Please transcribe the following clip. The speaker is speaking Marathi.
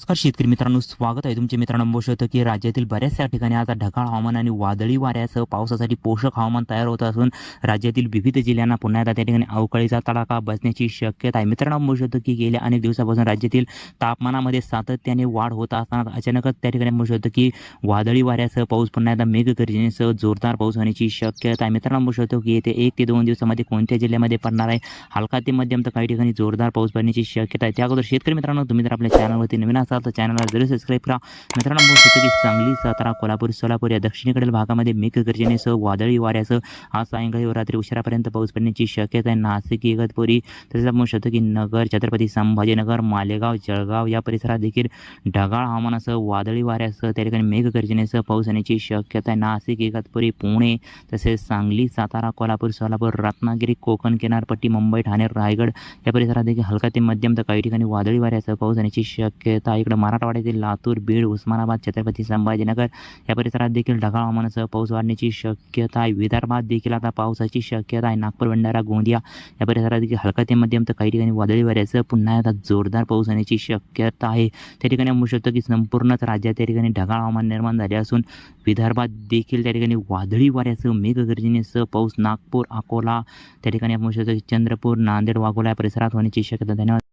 नमस्कार शेतकरी मित्रांनो स्वागत आहे तुमच्या मित्रांनो बघू की राज्यातील बऱ्याचशा ठिकाणी आता ढगाळ हवामान आणि वादळी वाऱ्यासह पावसासाठी पोषक हवामान तयार होत असून राज्यातील विविध जिल्ह्यांना पुन्हा एकदा त्या ठिकाणी अवकाळीचा तडाखा बसण्याची शक्यता आहे. मित्रांनो बघू की गेल्या अनेक दिवसापासून राज्यातील तापमानामध्ये सातत्याने वाढ होत असताना अचानकच त्या ठिकाणी बघू शकतो की वादळी वाऱ्यासह पाऊस पुन्हा एकदा मेघगर्जनेसह जोरदार पाऊस होण्याची शक्यता आहे. मित्रांनो बघू शकतो की येते एक ते दोन दिवसामध्ये कोणत्या जिल्ह्यामध्ये पडणार आहे? हलका ते मध्यम तर काही ठिकाणी जोरदार पाऊस पडण्याची शक्यता आहे. त्या अगोदर शेतकरी मित्रांनो तुम्ही जर आपल्या चॅनलवरती नवीन असाल तर चॅनलला जरूर सबस्क्राईब करा. मित्रांनो बघू शकतो की सांगली सातारा कोल्हापूर सोलापूर या दक्षिणेकडील भागामध्ये मेघगर्जनेसह वादळी वाऱ्यासह आज सायंकाळी व रात्री उशिरापर्यंत पाऊस पडण्याची शक्यता आहे. नाशिक इगतपुरी तसेच आपण शकतो की नगर छत्रपती संभाजीनगर मालेगाव जळगाव या परिसरात देखील ढगाळ हवामानासह वादळी वाऱ्यासह त्या ठिकाणी मेघगर्जनेसह पाऊस येण्याची शक्यता आहे. नाशिक इगतपुरी पुणे तसेच सांगली सातारा कोल्हापूर सोलापूर रत्नागिरी कोकण किनारपट्टी मुंबई ठाणे रायगड या परिसरात देखील हलका ते मध्यम तर काही ठिकाणी वादळी वाऱ्यासह पाऊस येण्याची शक्यता आहे. इकडे मराठवाड्यातील लातूर बीड उस्मानाबाद छत्रपती संभाजीनगर या परिसरात देखील ढगाळ हवामानासह पाऊस वाढण्याची शक्यता आहे. विदर्भात देखील आता पावसाची शक्यता आहे. नागपूर भंडारा गोंदिया या परिसरात देखील हलका ते मध्यम तर काही ठिकाणी वादळी वाऱ्याचं पुन्हा आता जोरदार पाऊस होण्याची शक्यता आहे. त्या ठिकाणी म्हणू शकतो की संपूर्णच राज्यात त्या ठिकाणी ढगाळ हवामान निर्माण झाले असून विदर्भात देखील त्या ठिकाणी वादळी वाऱ्यासह मेघगर्जनेसह पाऊस नागपूर अकोला त्या ठिकाणी म्हणू शकतो की चंद्रपूर नांदेड वाघोला या परिसरात होण्याची शक्यता धन्यवाद.